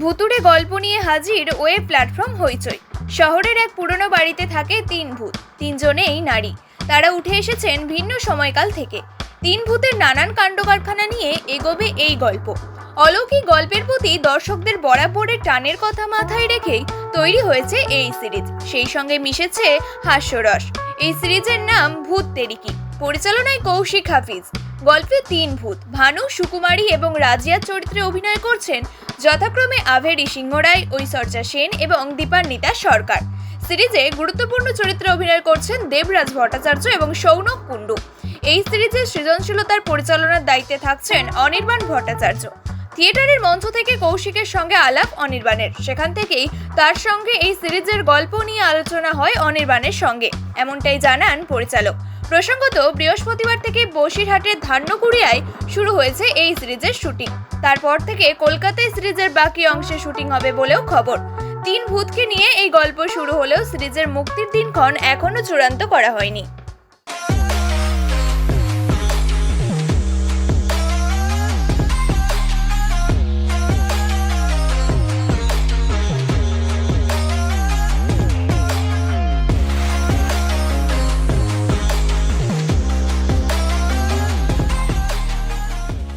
ভুতুড়ে গল্প নিয়ে হাজির ওয়েব প্ল্যাটফর্ম হইচই। শহরের এক পুরনো বাড়িতে থাকে তিন ভূত, তিনজনেই নারী। তারা উঠে এসেছেন ভিন্ন সময়কাল থেকে। তিন ভূতের নানান কাণ্ডকারখানা নিয়ে এগোবে এই গল্প। অলৌকিক গল্পের প্রতি দর্শকদের বরাবরের টানের কথা মাথায় রেখেই তৈরি হয়েছে এই সিরিজ। সেই সঙ্গে মিশেছে হাস্যরস। এই সিরিজের নাম ভূত তেরিকি। পরিচালনায় কৌশিক হাফিজ। গল্পে তিন ভূত, ভানু, সুকুমারী এবং রাজিয়ার চরিত্রে অভিনয় করছেন যথাক্রমে আভেরি সিংহ রায় ঐশ্বর্যা সেন এবং দীপান্বিতা সরকার। সিরিজে গুরুত্বপূর্ণ চরিত্রে অভিনয় করছেন দেবরাজ ভট্টাচার্য এবং সৌনক কুণ্ডু। এই সিরিজের সৃজনশীলতার পরিচালনার দায়িত্বে থাকছেন অনির্বাণ ভট্টাচার্য। থিয়েটারের মঞ্চ থেকে কৌশিকের সঙ্গে আলাপ অনির্বাণের। সেখান থেকেই তার সঙ্গে এই সিরিজের গল্প নিয়ে আলোচনা হয় অনির্বাণের সঙ্গে। এমনটাই জানান পরিচালক। প্রসঙ্গত, বৃহস্পতিবার থেকে বসিরহাটের ধান্যকুড়িয়ায় শুরু হয়েছে এই সিরিজের শুটিং। তারপর থেকে কলকাতায় সিরিজের বাকি অংশে শুটিং হবে বলেও খবর। তিন ভূতকে নিয়ে এই গল্প শুরু হলেও সিরিজের মুক্তির দিনক্ষণ এখনও চূড়ান্ত করা হয়নি।